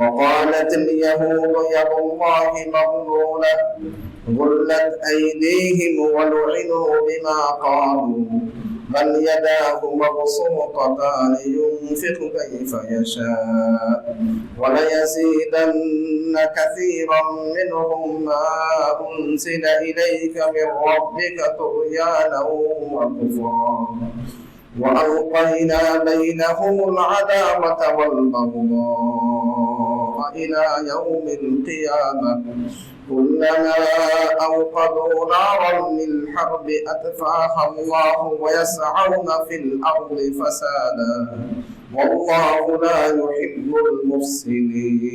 وقالت اليهود يد الله مغلولة غلت أيديهم ولعنوا بما قالوا. بل يداه مبسوطتان ينفق كيف يشاء. وليزيدن كثيرا منهم ما أنزل إليك من ربك طغيانا وكفرا. وألقينا بينهم العداوة والبغضاء. إلى يوم القيامة. كلما أوقدوا نارا للحرب أطفاها الله ويسعون في الأرض فسادا. والله لا يحب المفسدين.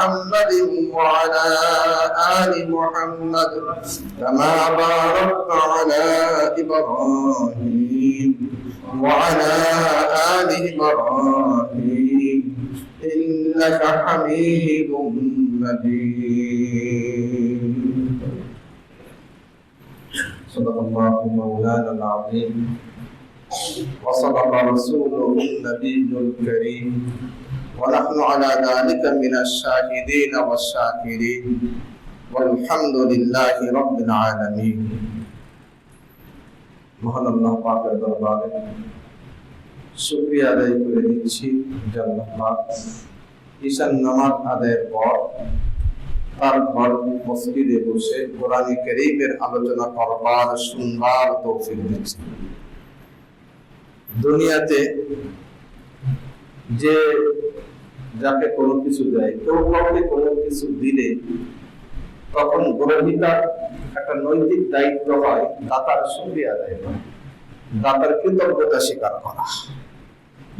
محمد وعلى آل محمد كما باركت على إبراهيم وعلى آل إبراهيم إنك حميد مجيد. صدق الله مولانا العظيم. وصدق رسوله النبي الكريم. ونحن على ذلك من الشاهدين والشاكرين والحمد لله رب العالمين মহান আল্লাহ পাকের দরবারে শুকরিয়া আদায় করে দিচ্ছি জাল্লাহ পাক ঈশান নামাজ আদায়ের পর তার ঘর মসজিদে বসে কোরআনে করিমের আলোচনা করবার শুনবার তৌফিক দিচ্ছে দুনিয়াতে যে যাকে কোনো কিছু দেয়, কেউ কাউকে কোনো কিছু দিলে তখন গ্রহিতার একটা নৈতিক দায়িত্ব হয়, দাতার সঙ্গে আদায় করা দাতার কৃতজ্ঞতা স্বীকার করা।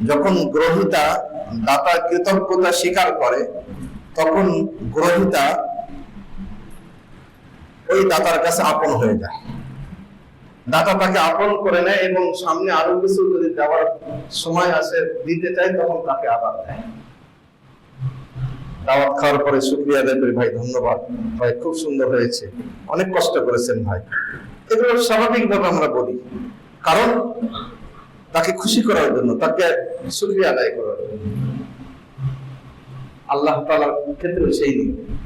যখন গ্রহিতা দাতার কৃতজ্ঞতা স্বীকার করে, তখন গ্রহিতা ওই দাতার কাছে আপন হয়ে যায়। দাতা তাকে আপন করে নেয় এবং সামনে আরও কিছু যদি দেওয়ার সময় আসে, দিতে চায়, তখন তাকে আবার দেয়। দাওয়াত খাওয়ার পরে শুক্রিয়া আদায় করি। ভাই, ধন্যবাদ। ভাই, খুব সুন্দর হয়েছে। অনেক কষ্ট করেছেন ভাই। এগুলো স্বাভাবিকভাবে আমরা বলি। কারণ তাকে খুশি করার জন্য, তাকে শুক্রিয়া আদায় করার জন্য। আল্লাহ তালার ক্ষেত্রে সেই নিয়ম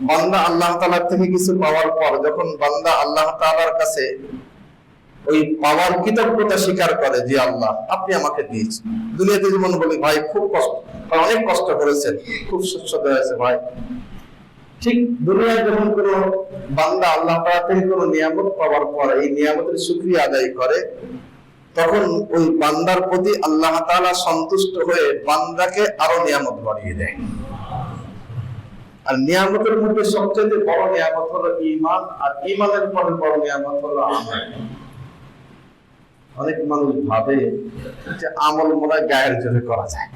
বান্দা আল্লাহ তাআলার থেকে কিছু পাওয়ার পর, যখন বান্দা আল্লাহ তাআলার কাছে ওই পাওয়ার কৃতজ্ঞতা স্বীকার করে যে, আল্লাহ, আপনি আমাকে দিয়েছেন। দুনিয়াতে যেমন বলি, ভাই, খুব কষ্ট। অনেক কষ্ট করেছেন। খুব সুস্বাদু হয়েছে ভাই। ঠিক দুনিয়ায় যখন কোন বান্দা আল্লাহ থেকে কোন নিয়ামত পাওয়ার পর এই নিয়ামতের শুকরিয়া আদায় করে, তখন ওই বান্দার প্রতি আল্লাহ তাআলা সন্তুষ্ট হয়ে বান্দাকে আরও নিয়ামত বাড়িয়ে দেয়। আর নিয়ামতের মধ্যে সবচেয়ে বড় নিয়ামত হলো ইমান আর ইমানের পরে বড় নিয়ামত হলো আমল। অনেক মানুষ ভাবে যে আমল মনে গায়ের জোরে করা যায়।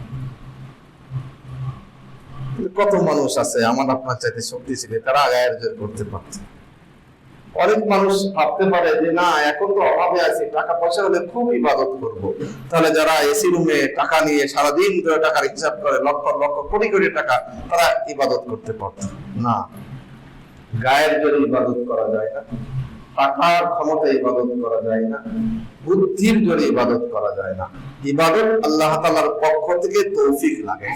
কত মানুষ আছে? আমার আপনার চাইতে শক্তিশালী, তারা গায়ের জোরে করতে পারছে। অনেক মানুষ ভাবতে পারে যে, না, এখন তো অভাবে আছি, টাকা পয়সা হলে খুব ইবাদত করব। তাহলে যারা এসি রুমে টাকা নিয়ে সারাদিন ধরে টাকার হিসাব করে, লক্ষ লক্ষ কোটি কোটি টাকা, তারা ইবাদত করতে পারত না। গায়ের জোরে ইবাদত করা যায় না। টাকার ক্ষমতা ইবাদত করা যায় না। বুদ্ধির জোরে ইবাদত করা যায় না। ইবাদত আল্লাহ তাআলার পক্ষ থেকে তৌফিক লাগে।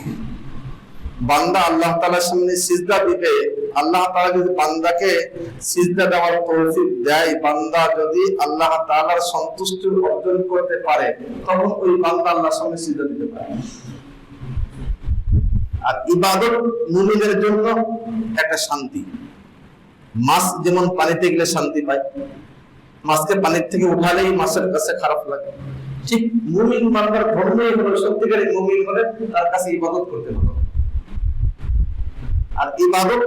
বান্দা আল্লাহ তাআলার সামনে সিজদা দিবে, আল্লাহ তাআলা যদি বান্দাকে সিজদা দেওয়ার তৌফিক দেয়, বান্দা যদি আল্লাহ তাআলার সন্তুষ্টি অর্জন করতে পারে, তখন ওই বান্দা আল্লাহর সামনে সিজদা দিতে পারে। আর ইবাদত মুমিনের জন্য একটা শান্তি। মাছ যেমন পানিতে গেলে শান্তি পায়, মাছকে পানির থেকে উঠালেই মাছের কাছে খারাপ লাগে। ঠিক মুমিন বান্দার ধর্মই হলো সত্যিকারের মুমিন হলে তার কাছে ইবাদত করতে হবে। আর ইবাদত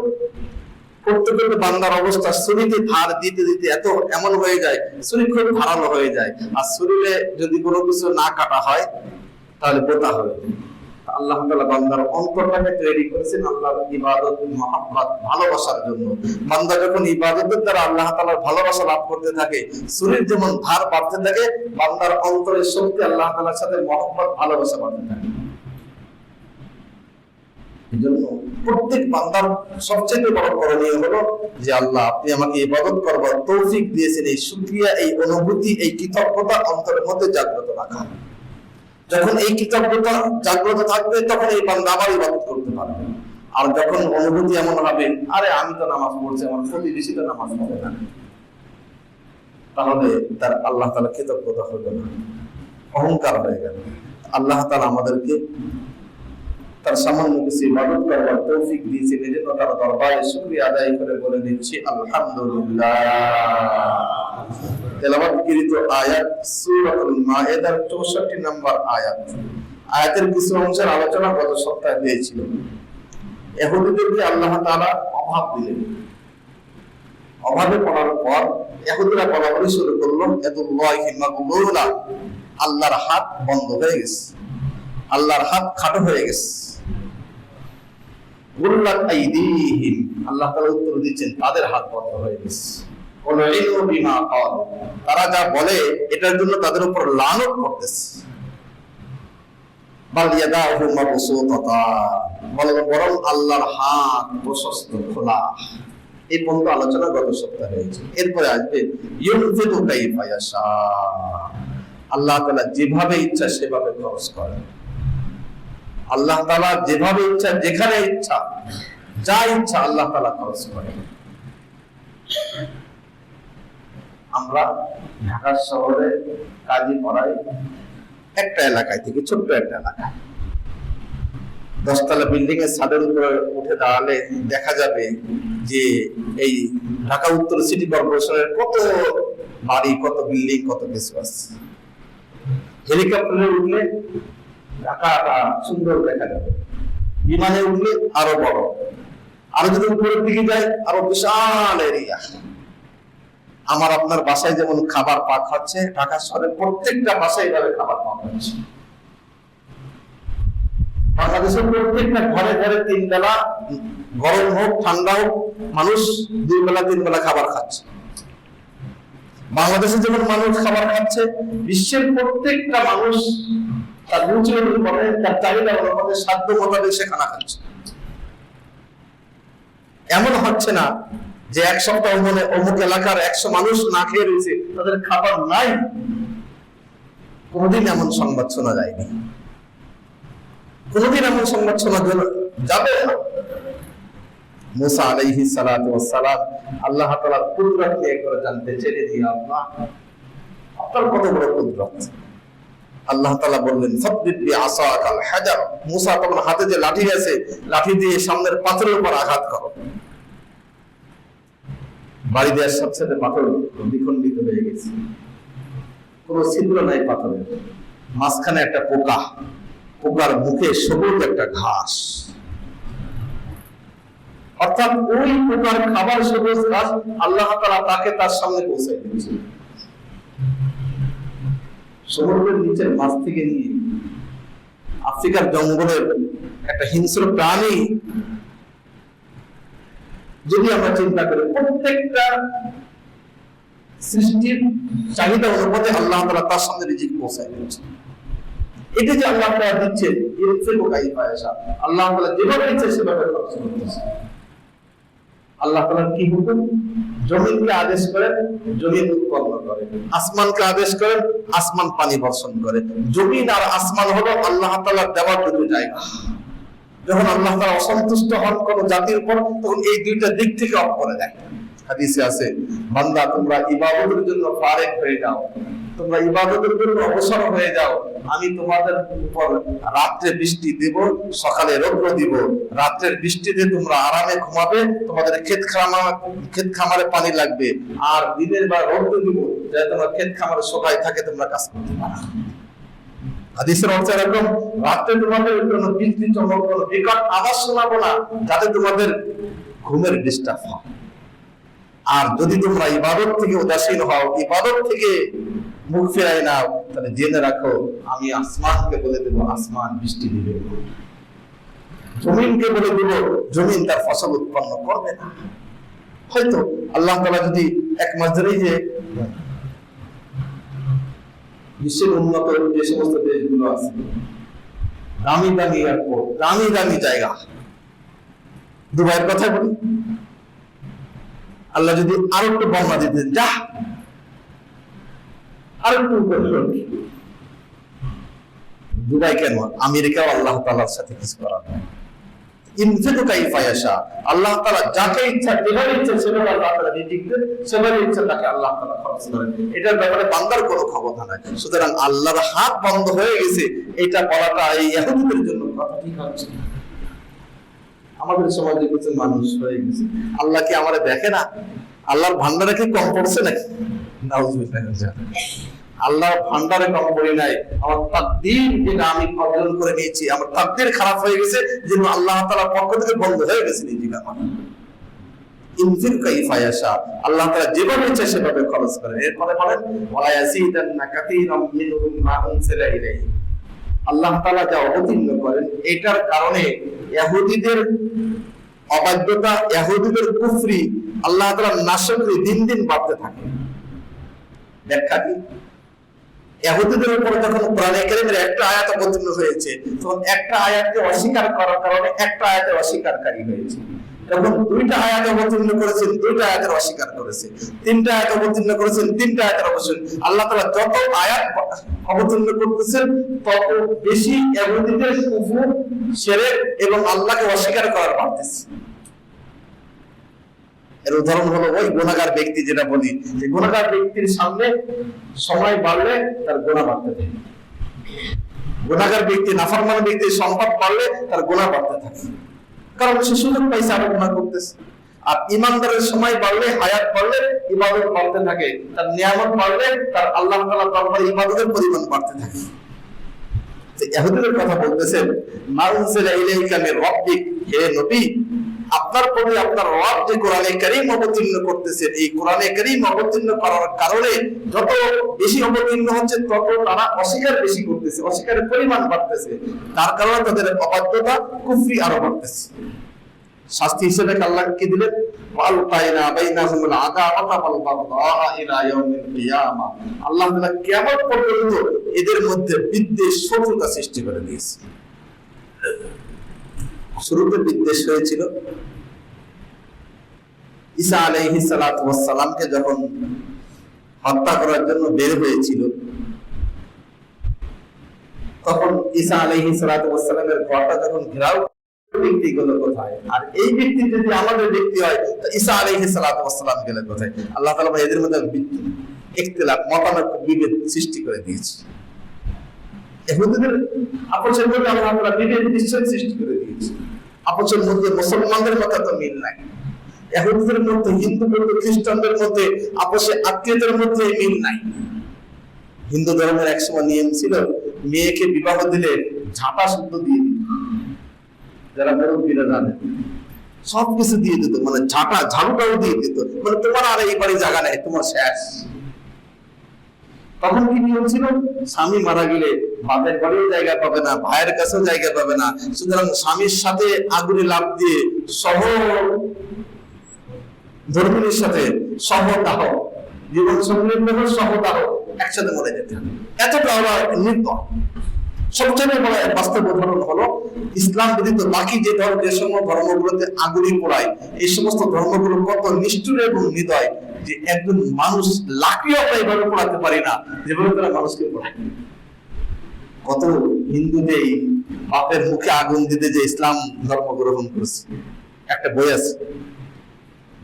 করতে করতে বান্দার অবস্থা শরীরে ধার দিতে দিতে এত এমন হয়ে যায়, শরীর খুব ধারালো হয়ে যায়। আর শরীরে যদি কোনো কিছু না কাটা হয়, তাহলে বোতা হয়ে আল্লাহ তাআলা বান্দার অন্তরটাকে তৈরি করেছেন ইবাদত, মহাব্বত, ভালোবাসার জন্য। বান্দা যখন ইবাদতের দ্বারা আল্লাহ তাআলার ভালোবাসা লাভ করতে থাকে, শরীর যেমন ধার বাড়তে থাকে, বান্দার অন্তরের শক্তি আল্লাহ তাআলার সাথে মহব্বত, ভালোবাসা বাড়তে থাকে। এজন্য প্রত্যেক বান্দার সবচেয়ে বড় করণীয় হলো যে আল্লাহ, আপনি আমাকে ইবাদত করবার তৌফিক দিয়েছেন। এই শুকরিয়া, এই অনুভূতি, এই কৃতজ্ঞতা অন্তরের মধ্যে জাগ্রত রাখা। যখন এই কৃতজ্ঞতা জাগ্রত থাকবে, তখন এই বান্দা আবার ইবাদত করতে পারবে। আর যখন অনুভূতি এমন হবে, আরে আমি তো নামাজ পড়ছি, আমার প্রতিবেশী তো নামাজ পড়ে না। তাহলে তার আল্লাহ তাআলা কৃতজ্ঞতা হবে না। অহংকার হয়ে গেল। আল্লাহ তাআলা আমাদেরকে তার সামান্য কিছু ইবাদত করবার তৌফিক দিয়েছেন এই জন্য তার দরবারে শুকরিয়া আদায় করে বলে দিচ্ছি আলহামদুলিল্লাহ। আয়াত মায়েদার 64 নম্বর আয়াত। আয়াতের কিছু অংশের আলোচনা গত সপ্তাহে আল্লাহ তাআলা অভাব দিলেন। অভাবে পড়ার পর ইহুদিরা বলাবলি শুরু করল ইয়াদুল্লাহি মাগলুলা আল্লাহর হাত বন্ধ হয়ে গেছে। আল্লাহর হাত খাটো হয়ে গেছে। আল্লাহ উত্তর দিচ্ছেন তাদের হাত বন্ধ হয়ে গেছে। তারা যা বলে, এটার জন্য তাদের উপর লানত আলোচনা গত সপ্তাহে এরপরে আসবে আল্লাহ যেভাবে ইচ্ছা সেভাবে খরচ করেন। আল্লাহ তাআলা যেভাবে ইচ্ছা, যেখানে ইচ্ছা, যা ইচ্ছা আল্লাহ তাআলা খরচ করেন আমরা ঢাকা শহরে কাজী পড়াই একটা এলাকায় থেকে ছোট্ট একটা এলাকায়। দশতলা বিল্ডিং এর ছাদের উপরে উঠে দাঁড়ালে দেখা যাবে যে এই ঢাকা উত্তর সিটি কর্পোরেশনের কত বাড়ি, কত বিল্ডিং, কত কিছু আছে। হেলিকপ্টারে উঠলে ঢাকাটা সুন্দর দেখা যাবে। বিমানে উঠলে আরও বড়। আরও যদি উপরের দিকে যায়, আরও বিশাল এরিয়া। আমার আপনার বাসায় যেমন খাবার পাক হচ্ছে, ঢাকা শহরের প্রত্যেকটা বাসায় এভাবে খাবার পাক হচ্ছে বাংলাদেশের প্রত্যেকটা ঘরে ঘরে তিন বেলা গরম হোক, ঠান্ডা হোক, মানুষ দুই বেলা তিন বেলা খাবার খাচ্ছে। বাংলাদেশে যেমন মানুষ খাবার খাচ্ছে, বিশ্বের প্রত্যেকটা মানুষ তার অনুপাতে তার চাহিদা সাধ্য মোতাবেক সে খানা খাচ্ছে। এমন হচ্ছে না যে এক সপ্তাহ মনে অমুক এলাকার একশো মানুষ না খেয়ে রয়েছে, তাদের খাবার নাই। কোনোদিন এমন সংবাদ শোনা যায়নি। কোনোদিন এমন সংবাদ শোনা যাবে না। মুসা আলাইহি সালাতু আল্লাহ তাআলার কুদরত নিয়ে করে জানতে চেয়ে দিয়ে আল্লাহ, আপনার কত বড় কুদরত? আল্লাহ তাআলা বললেন আসাকাল হাজার মুসা হাতে যে লাঠি আছে, লাঠি দিয়ে সামনের পাথরের উপর আঘাত করো। বাড়ি দেওয়ার সাথে সাথে পাথর হয়ে গেছে। কোনো ছিদ্র নাই পাথরের। মাঝখানে একটা পোকা। পোকার মুখে সবুজ একটা ঘাস। অর্থাৎ ওই পোকার খাবার সবুজ ঘাস আল্লাহ তাআলা তাকে তার সামনে পৌঁছে দিচ্ছে সমুদ্রের নিচের মাছ থেকে নিয়ে আফ্রিকার জঙ্গলের একটা হিংস্র প্রাণী যদি আমরা চিন্তা করি, প্রত্যেকটা সৃষ্টির চাহিদা অনুপাতে আল্লাহ তাআলা তার সামনে রিজিক পৌঁছায় দিচ্ছে এটা যে আল্লাহ তাআলা দিচ্ছে আল্লাহ তাআলা যেভাবে দিচ্ছে সেভাবে খরচ করতেছে আল্লাহ তাআলার কি হুকুম? জমিনকে আদেশ করেন, জমিন উৎপন্ন করে আসমানকে আদেশ করেন, আসমান পানি বর্ষণ করে। জমিন আর আসমান হলো আল্লাহ দেওয়ার দুটো জায়গা। যখন আল্লাহ তালা অসন্তুষ্ট হন কোন জাতির উপর, তখন এই দুইটা দিক থেকে অফ করে দেয় হাদিসে আছে, বান্দা তোমরা ইবাদতের জন্য ফারেক হয়ে যাও। তোমরা ইবাদতের জন্য অবসর হয়ে যাও। আমি তোমাদের উপর রাত্রে বৃষ্টি দেব, সকালে রৌদ্র দিব। রাত্রের বৃষ্টিতে তোমরা আরামে ঘুমাবে, তোমাদের ক্ষেত খামার ক্ষেত খামারে পানি লাগবে। আর দিনের বা রৌদ্র দিব, যাতে তোমার ক্ষেত খামারে সবাই থাকে, তোমরা কাজ করতে পারো। হাদিসের অর্থ এরকম, রাত্রে তোমাদের কোনো বৃষ্টি চমক, কোনো বিকট আওয়াজ শোনাবো না, যাতে তোমাদের ঘুমের ডিস্টার্ব হয়। আর যদি তোমরা ইবাদত থেকে উদাসীন হও, ইবাদত থেকে মুখ ফেরাই নাও তাহলে জেনে রাখো, আমি আসমানকে বলে দেবো, আসমান বৃষ্টি দিবে। জমিনকে বলে দেব, জমিন তার ফসল উৎপন্ন করবে না। হয়তো আল্লাহ তাআলা যদি এক মাস ধরেই যে বিশ্বের উন্নত যে সমস্ত দেশগুলো আছে, দামি দামি এয়ারপোর্ট দামি দামি জায়গা, দুবাইয়ের কথা বলি। আল্লাহ যদি আরও একটু বর্ণা দিতেন যা দুবাই কেন? আমেরিকাও আল্লাহ তাআলার সাথে কিছু আল্লাহ তাআলা যাকে ইচ্ছা, যেভাবে ইচ্ছা, সেভাবে আল্লাহ রিজিক সেভাবে ইচ্ছা তাকে আল্লাহ তাআলা খরচ করেন। এটার ব্যাপারে বান্দার কোনো ক্ষমতা নাই। সুতরাং আল্লাহর হাত বন্ধ হয়ে গেছে, এটা বলাটা এই জন্য কথা, ঠিক হচ্ছে আমাদের সমাজে কিছু মানুষ হয়ে গেছে। আল্লাহ কি আমার দেখে না? আল্লাহর ভান্ডারে কি কম পড়ছে নাকি? আল্লাহর ভান্ডারে কম পড়ি নাই। আমার তাকদীর যেটা আমি অর্জন করে নিয়েছি, আমার তাকদীর খারাপ হয়ে গেছে যে আল্লাহ তাআলার পক্ষ থেকে বন্ধ হয়ে গেছে নিজেক আল্লাহ যেভাবে সেভাবে খরচ করেন এরপরে বলেন আল্লাহ তাআলা যা অবতীর্ণ করেন, এটার কারণে ইহুদিদের অবাধ্যতা ইহুদিদের কুফরি আল্লাহ তাআলা নাশকরি দিন দিন বাড়তে থাকে। ব্যাখ্যা কি? উপর যখন কোরআনে একটা আয়াত অবতীর্ণ হয়েছে, তখন একটা আয়াতকে অস্বীকার করার কারণে একটা আয়াতে হয়েছে। দুইটা আয়াত অবতীর্ণ করেছেন, দুইটা আয়াতের অস্বীকার করেছে তিনটা আয়াত অবতীর্ণ করেছেন, তিনটা আয়াতের অবশ্যই আল্লাহ তাআলা যত আয়াত অবতীর্ণ করতেছেন, তত বেশি কুফর শিরক এবং আল্লাহকে অস্বীকার করার বাড়তেছে এর উদাহরণ হলো ওই গুণাগার ব্যক্তি যেটা বলি, যে গুণাগার ব্যক্তির সামনে সময় বাড়লে তার গুণা বাড়তে থাকে। গুণাগার ব্যক্তি, নাফরমান ব্যক্তির সম্পদ বাড়লে তার গুণা বাড়তে থাকে। কারণ সে সুযোগ পাইছে, আরও গুণা করতেছে। আর ইমানদারের সময় বাড়লে, হায়াত বাড়লে ইবাদত বাড়তে থাকে। তার নিয়ামত বাড়লে তার আল্লাহ তাআলা দরবারে ইবাদতের পরিমাণ বাড়তে থাকে। তো ইহুদিদের কথা বলতেছেন, মাউনজিলা ইলাইকা মির রাব্বিক, হে নবী আপনার প্রতি আপনার রব যে কোরআনে কারীম অবতীর্ণ করতেছেন, এই কোরআনে কারীম অবতীর্ণ করার কারণে যত বেশি অবতীর্ণ হচ্ছে, তত তারা অস্বীকার বেশি করতেছে, অস্বীকারের পরিমাণ বাড়তেছে। তার কারণে তাদের অবাধ্যতা, কুফরি আরও বাড়তেছে। শাস্তি হিসেবে আল্লাহ কি দিলেন? আল্লাহ কিয়ামত পর্যন্ত এদের মধ্যে বিদ্বেষ, শত্রুতা সৃষ্টি করে দিয়েছে। শুরুতে বিদ্বেষ হয়েছিল। ঈসা আলাইহিস সালাতু ওয়াস সালামকে যখন হত্যা করার জন্য বের হয়েছিল, তখন ঈসা আলাইহিস সালাতু ওয়াস সালামের ঘরটা যখন ঘেরাও ব্যক্তিগুলো কোথায়? আর এই ব্যক্তি যদি আমাদের ব্যক্তি হয়, তো ঈসা আলাইহিস সালাতু ওয়াসসালাম গেলে কোথায়? আল্লাহ ভাই এদের মধ্যে ইখতিলাফ মতামত বিভেদ সৃষ্টি করে দিয়েছে। মধ্যে মুসলমানদের কথা তো মিল নাই। মধ্যে হিন্দু মধ্যে, খ্রিস্টানদের মধ্যে, আপসে মধ্যে মিল নাই। হিন্দু ধর্মের একসময় নিয়ম ছিল, মেয়েকে বিবাহ দিলে ঝাঁটা শুদ্ধ দিয়ে দিত। যারা মুরব্বীরা জানেন সবকিছু দিয়ে দিত মানে ঝাঁটা, ঝাড়ুটাও দিয়ে দিত। মানে তোমার আর এই বাড়ি জায়গা নেই, তোমার শেষ। তখন কি নিয়ম ছিল? স্বামী মারা গেলে বাপের বাড়িও জায়গা পাবে না, ভাইয়ের কাছেও জায়গা পাবে না। সুতরাং স্বামীর সাথে আগুনে লাভ দিয়ে সহ ধর্মিনীর সাথে সহদাহ জীবন সঙ্গীর মধ্যে সহদাহ একসাথে মরে যেতে হবে। এতটা ওরা নির্দয়। সবচেয়ে বড় বাস্তব উদাহরণ হলো ইসলাম ব্যতীত বাকি যে ধর্ম, যে সমস্ত ধর্মগুলোতে আগুনি পোড়ায়, এই সমস্ত ধর্মগুলো কত নিষ্ঠুর এবং হৃদয় যে একজন মানুষ লাকড়িও আমরা এইভাবে পোড়াতে পারি না, যেভাবে তারা মানুষকে পোড়ায়। কত হিন্দু যে এই বাপের মুখে আগুন দিতে যে ইসলাম ধর্ম গ্রহণ করেছে। একটা বই আছে।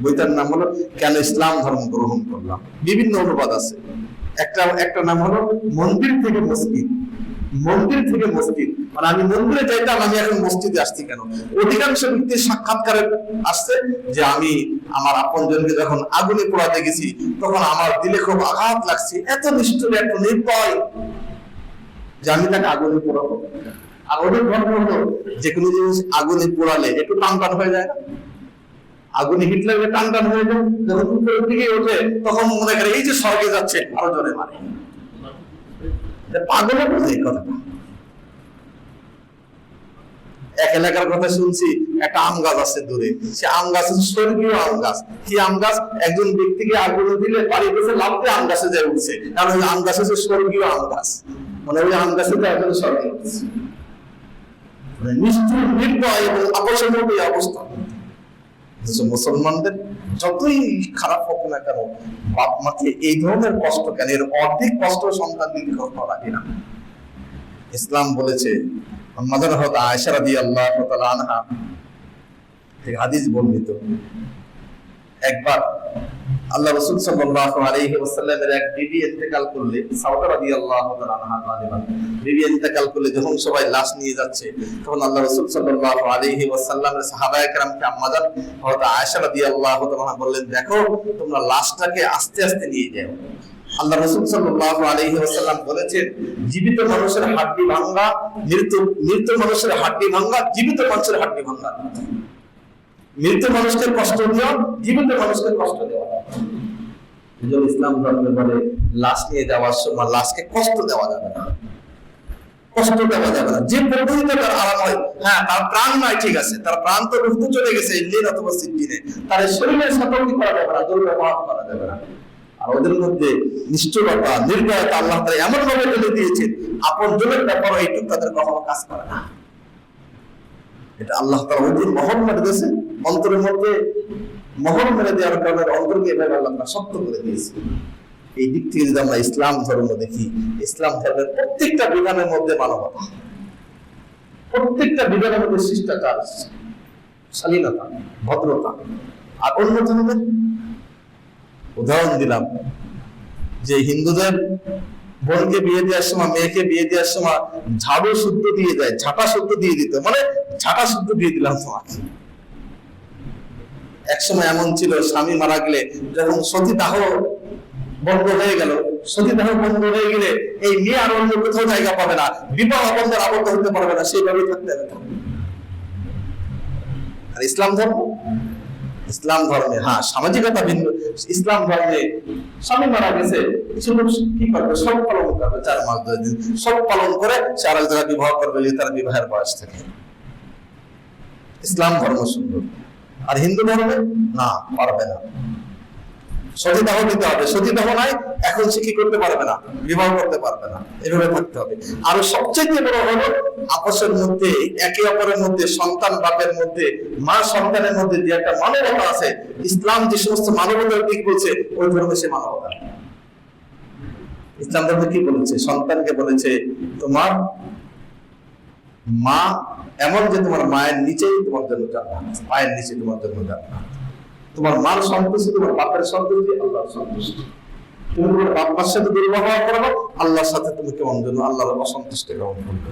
বইটার নাম হলো, কেন ইসলাম ধর্ম গ্রহণ করলাম? বিভিন্ন অনুবাদ আছে। একটা একটা নাম হলো, মন্দির থেকে মসজিদ। মন্দির থেকে মসজিদ। মানে আমি মন্দিরে যাইতাম, আমি এখন মসজিদে আসছি কেন? অধিকাংশ ব্যক্তির সাক্ষাৎকারে আসছে যে আমি আমার আপন জনকে যখন আগুনে পোড়াতে গেছি, তখন আমার দিলে খুব আঘাত লাগছে। এত নিষ্ঠুর, এত নির্দয়। যে আমি তাকে আগুনে পোড়াবো। ধর্ম হলো, যে কোনো জিনিস আগুনে পোড়ালে একটু টান টান হয়ে যায়। আগুনে টান টান হয়ে যায়, যখন উপরের দিকে ওঠে, তখন মনে করে, এই যে স্বর্গে যাচ্ছে, আরও পাগলের কথাটা এক এলাকার কথা শুনছি, একটা আম গাছ আছে দূরে। সে আম গাছ স্বর্গীয় আম গাছ। কি আম গাছ একজন ব্যক্তিকে আগুনে দিলে বাড়ি বসে লাভতে আম গাছে যায় উঠছে। কারণ আম গাছ হচ্ছে স্বর্গীয় আম গাছ। মানে ওই আম গাছে তো মানে মুসলমানদের যতই খারাপ হোক না কেন, বাপ মাকে এই ধরনের কষ্ট কেন? এর অর্ধেক কষ্ট সন্তান দিতে কখনো লাগে না। ইসলাম বলেছে মাদার হত আয়সা রাদিয়াল্লাহু তাআলা আনহা। হাদিস বর্ণিত। একবার আল্লাহ রাসূল আলাইহি ওয়াসাল্লামের এক বিবি ইন্তেকাল করলে রাদিয়াল্লাহু আনহা গালিবান। বিবি ইন্তেকাল করলে যখন সবাই লাশ নিয়ে যাচ্ছে, তখন আল্লাহ সাল্লাল্লাহু আলাইহি ওয়াসাল্লামের সাহাবায়ে কেরামকে হযরত আয়েশা রাদিয়াল্লাহু তাআলা বললেন, দেখো, তোমরা লাশটাকে আস্তে আস্তে নিয়ে যাও। আল্লাহ রাসূল সাল্লাল্লাহু আলাইহি ওয়াসাল্লাম বলেছেন, জীবিত মানুষের হাড্ডি ভাঙা মৃত মৃত মানুষের হাড্ডি ভাঙা জীবিত মানুষের হাড্ডি ভাঙা মৃত মানুষকে কষ্ট দেওয়া জীবিত মানুষকে কষ্ট দেওয়া। ইসলাম ধর্মে বলে, লাশ নিয়ে যাওয়ার সময় লাশকে কষ্ট দেওয়া যাবে না। কষ্ট দেওয়া যাবে না। যে তার আরাম হয় হ্যাঁ তার প্রাণ নাই ঠিক আছে, তার প্রাণ তো চলে গেছে অথবা তার সতর্কি করা যাবে না, দুর্ব্যবহার করা যাবে না। আর ওদের মধ্যে নিষ্ঠুরতা, নির্দয়তা আল্লাহ তাআলা এমন ভাবে ফেলে দিয়েছেন, আপন জনের ব্যাপারে এইটুকু তাদের কখনো কাজ করে না। এটা আল্লাহ তাআলা ওই যে মহর দিয়েছে অন্তরের মধ্যে মহর মেরে দেওয়ার কারণে অন্তরকে এভাবে আল্লাহ তাআলা শক্ত করে দিয়েছে। এই দিক থেকে যদি আমরা ইসলাম ধর্ম দেখি, ইসলাম ধর্মের প্রত্যেকটা বিধানের মধ্যে মানবতা। প্রত্যেকটা বিধানের মধ্যে শিষ্টাচার, শালীনতা, ভদ্রতা। আর অন্য ধর্মের উদাহরণ দিলাম, যে হিন্দুদের বোনকে বিয়ে দেওয়ার সময়, মেয়েকে বিয়ে দেওয়ার সময় ঝাড়ু শুদ্ধ দিয়ে দেয়, ঝাঁটা শুদ্ধ দিয়ে দিত। মানে ঝাঁটা শুদ্ধ দিয়ে দিলাম তোমাকে। এক সময় এমন ছিল, স্বামী মারা গেলে যখন সতীদাহ বন্ধ হয়ে গেল, সতীদাহ বন্ধ হয়ে গেলে এই মেয়ে আর অন্য কোথাও জায়গা পাবে না, বিবাহ বন্ধের আবদ্ধ হতে পারবে না, সেইভাবেই থাকতে হবে। আর ইসলাম ধর্ম? ইসলাম ধর্মে হ্যাঁ সামাজিকতা ভিন্ন। ইসলাম ধর্মে স্বামী মারা গেছে, কিছু লোক কি করবে? সব পালন করবে চার মাস, দুই দিন। সব পালন করে সে আর বিবাহ করবে তার বিবাহের বয়স থাকে। ইসলাম ধর্ম সুন্দর। আর হিন্দু ধর্মে? না, পারবে না। সতীদাহ দিতে হবে। সতীদাহ নাই, এখন সে কি করতে পারবে না? বিবাহ করতে পারবে না। এভাবে থাকতে হবে। আর সবচেয়ে বড় হলো আপসের মধ্যে, একে অপরের মধ্যে, সন্তান বাপের মধ্যে, মা সন্তানের মধ্যে যে একটা মানবতা আছে, ইসলাম যে সমস্ত মানবতার দিক বলছে, ওই ধর্মে সে মানবতা ইসলাম ধর্মে কি বলেছে? সন্তানকে বলেছে, তোমার মা এমন যে তোমার মায়ের নিচেই তোমার জন্য জান্নাত পায়ের নিচে তোমার জন্য জান্নাত তোমার মার সন্তুষ্টি, তোমার বাপের সন্তুষ্টি, আল্লাহর সন্তুষ্টি। তুমি তোমার বাবার সাথে দুর্ব্যবহার করব আল্লাহর সাথে তুমি কেমন জন্য আল্লাহর অসন্তুষ্টি কেমন করবে।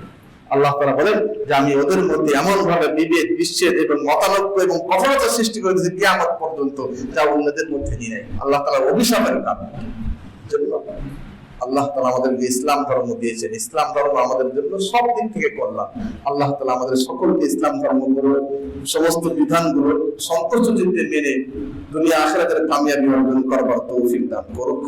আল্লাহ তারা বলেন যে, আমি ওদের মধ্যে এমন ভাবে বিভেদ, বিচ্ছেদ এবং মতানৈক্য এবং কঠোরতা সৃষ্টি করে দিয়েছি কিয়ামত পর্যন্ত যা অন্যদের মধ্যে নেয় আল্লাহ তালা অভিশাপের কারণ। জন্য আল্লাহ তালা আমাদেরকে ইসলাম ধর্ম দিয়েছেন। ইসলাম ধর্ম আমাদের জন্য সব দিক থেকে করলাম আল্লাহ তালা আমাদের সকলকে ইসলাম ধর্মগুলো, সমস্ত বিধানগুলো সন্তোষ মেনে দুনিয়া আখেরাতের কামিয়াবি অর্জন করবার তৌফিক দান করুক।